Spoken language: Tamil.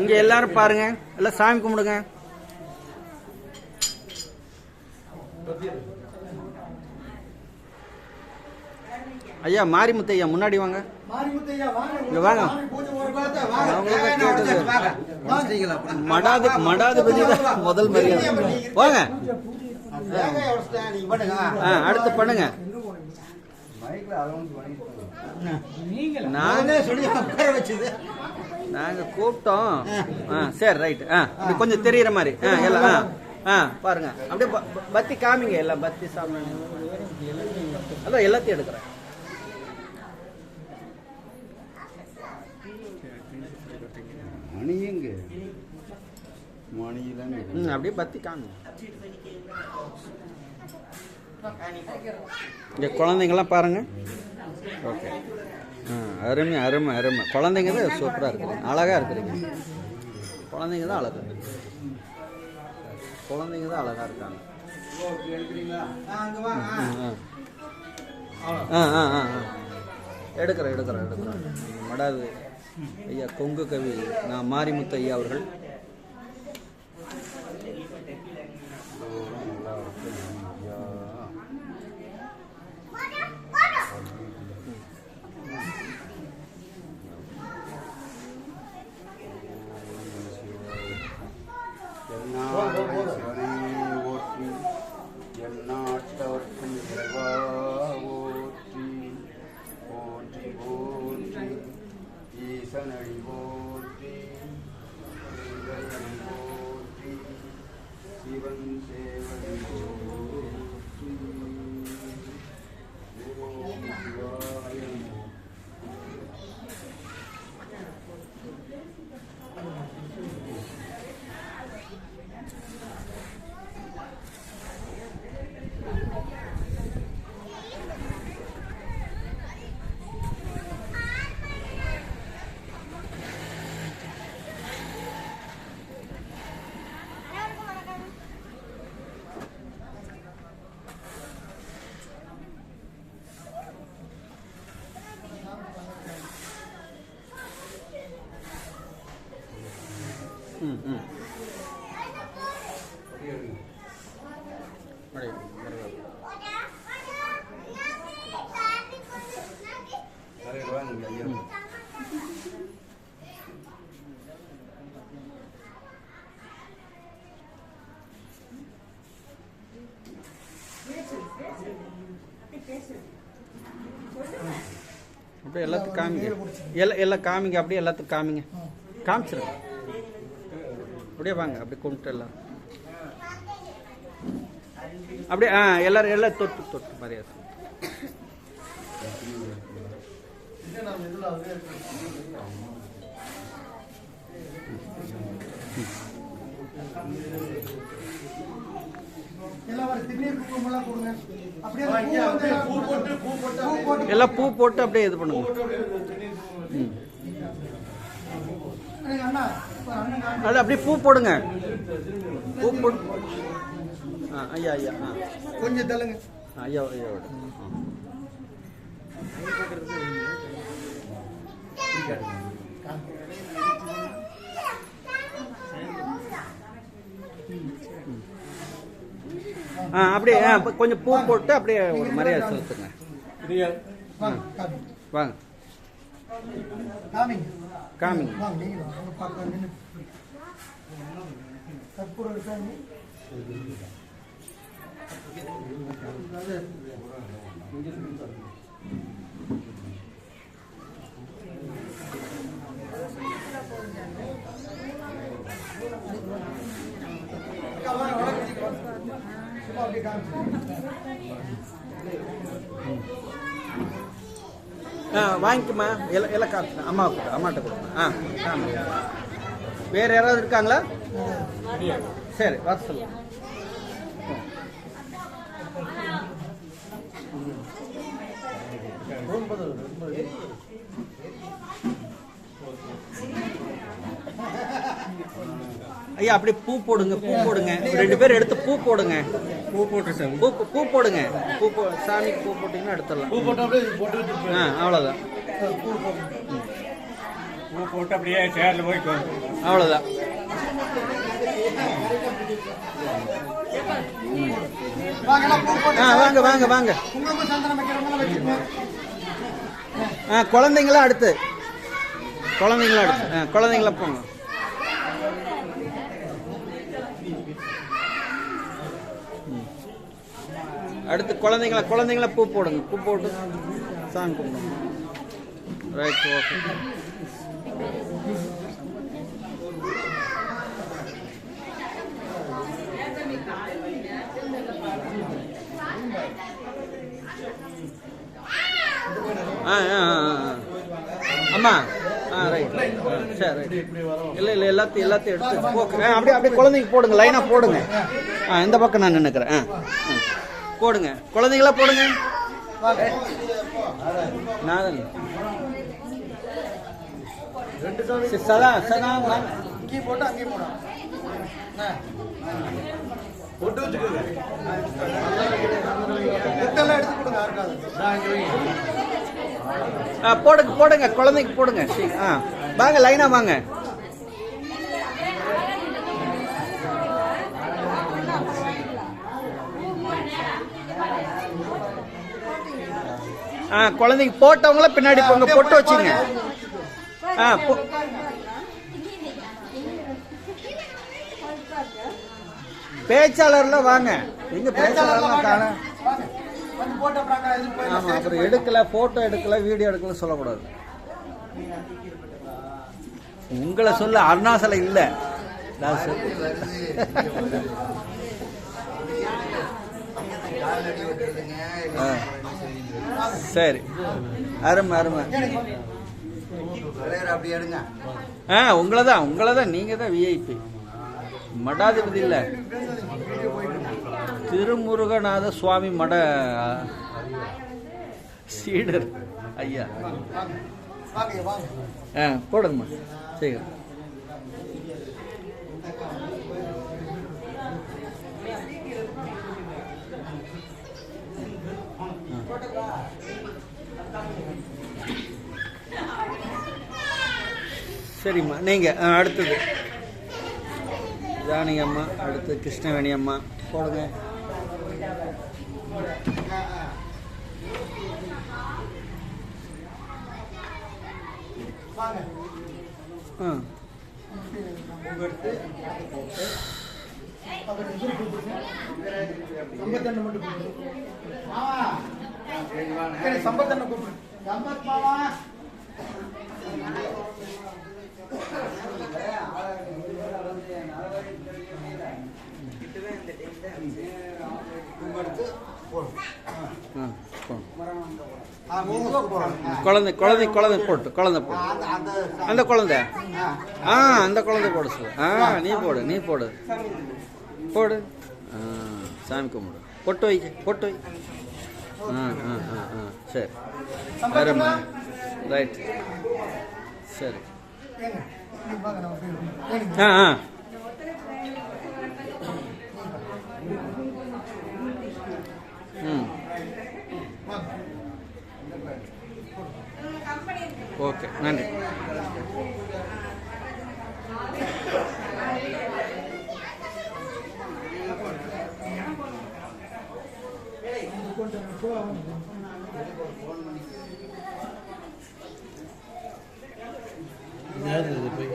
இங்க எல்லாரும் பாருங்க. எல்லாம் சாமி கும்பிடுங்க. ஐயா மாரிமுத்து ஐயா முன்னாடி வாங்க. இங்க. வாங்க. மடாதி மடாதிபதி தான் முதல் மரியாதை. வாங்க. அடுத்து பண்ணுங்க. நாங்க சொல்லி வச்சது. கூப்பிட்டோம். ஆ சரி ரைட் ஆ கொஞ்சம் தெரியற மாதிரி. ஆ எல்லாம் ஆ பாருங்க. அப்படியே பத்தி காமிங்க எல்லாம் பத்தி சாமி அதான் எல்லாத்தையும் எடுக்கிறேன். மணி எங்க மணியிலங்க ம் அப்படியே பத்தி காமிங்க இங்க குழந்தைங்கலாம் பாருங்க. ஓகே. ஆ அருமை அருமை அருமை. குழந்தைங்க தான் சூப்பராக இருக்கிறீங்க அழகா இருக்கிறீங்க குழந்தைங்க தான் அழகா குழந்தைங்க தான் அழகா இருக்காங்க. ஆ ஆ ஆ. எடுக்கிறேன் எடுக்கிறேன் எடுக்கிறேன். மடாது ஐயா கொங்கு கவி நான் மாரிமுத்து ஐயா அவர்கள். அப்படியே, அப்படியே எல்லாத்துக்கும் காமிங்க. எல்லாம் எல்லாம் காமிங்க அப்படியே எல்லாத்துக்கும் காமிங்க. காமிச்சிருங்க. அப்படியே வாங்க அப்படியே கும்பிட்டு எல்லாம் அப்படியே ஆ எல்லாரும் எல்லாம் தொட்டு தொட்டு மரியாதை எல்லாம் பூ போட்டு எல்லாம் பூ போட்டு அப்படியே இது பண்ணுங்க. ம். அது அப்படியே பூ போடுங்க. பூ போடு. ஆ ஐயா ஐயா ஆ. கொஞ்சம் தள்ளுங்க. ஐயா ஐயாவோட ஆ. அப்படியே கொஞ்சம் பூ போட்டு அப்படியே ஒரு மரியாதை செலுத்துங்க. வாங்க. காமி. வாங்க காமிங்க காமிங்க வாங்க நீங்க ஆ வாங்கிக்குமா எல்லாம் எல்லாம் காசு அம்மா கொடு அம்மாட்ட கொடுங்க. ஆ வேற யாராவது இருக்காங்களா? சரி வர சொல்லுங்க. ஐயா அப்படியே பூ போடுங்க பூ போடுங்க. ரெண்டு பேரும் எடுத்து பூ போடுங்க. பூ போட்டு சாமி. பூ பூ போடுங்க. பூ போ சாமிக்கு பூ போட்டீங்கன்னா எடுத்துடலாம். பூ போட்டு அப்படியே போட்டு ஆ அவ்வளோதான் பூ போட்டு. அப்படியே சேர்ல போய். அவ்வளோதான் ஆ வாங்க வாங்க வாங்க. ஆ குழந்தைங்களாம் அடுத்து. குழந்தைங்களாம் அடுத்து. ஆ குழந்தைங்களாம் போங்க. அடுத்து குழந்தைங்கள குழந்தைங்கள பூ போடுங்க. பூ போட்டு சாமி கும்பிடுங்க. ரைட் ஓகே ஆ ஆ ஆ, ஆ. அம்மா. ஆ ரைட் ஆ சரி ரைட் இல்லை இல்லை எல்லாத்தையும் எல்லாத்தையும் எடுத்து ஓகே அப்படியே அப்படியே குழந்தைங்க போடுங்க. லைனாக போடுங்க. ஆ இந்த பக்கம் நான் நின்றுக்கிறேன் ஆ ஆ. போடுங்க. குழந்தைங்களா போடுங்க. வாங்க. நாதன். ரெண்டு சாமி சரி, சதா சதா. இங்கேயும் போட்டு அங்கேயும் வச்சுக்கோங்க. எடுத்து கொடுங்க யாருக்காவது. ஆ போடுங்க போடுங்க. குழந்தைக்கு போடுங்க. ஆ. வாங்க லைனா வாங்க. ஆ குழந்தைங்க போட்டவங்கள பின்னாடி போங்க போட்டு வச்சுங்க. ஆ பேச்சாளர்ல பேச்சாளர்லாம் வாங்க. எங்க பேச்சாளர்லாம் காண அப்புறம் ஆமா அப்புறம் எடுக்கல போட்டோ எடுக்கல வீடியோ எடுக்கல சொல்லக்கூடாது. உங்களை சொல்ல அருணாசலம் இல்லை. நான் சொல்ல சரி. அருமை அருமை. ஆ உங்களை தான் உங்களை தான் நீங்க தான் விஐபி மடாதிபதி இல்ல. திருமுருகநாத சுவாமி மட சீடர். ஐயா. ஆ போடுங்கம்மா. சரி சரிம்மா நீங்கள் ஆ, அடுத்தது. ஜானகி அம்மா அடுத்து கிருஷ்ணவேணி அம்மா போடுங்க. ஆ. மட்டும் சரி, சம்பத்தண்ணை கூப்பிடு. சம்பத் மாமா. குழந்தை குழந்தை குழந்தை போட்டு குழந்தை போடு. அந்த குழந்தை. ஆ. அந்த குழந்தை போட சொல்லு. ஆ நீ போடு நீ போடு. போடு. சாமி கும்பிடு. பொட்டு வை பொட்டு வை. சரி வேறம்மா ரைட் சரி. ஆ ஆ. ம். ஓகே நன்றி. யார் போய்?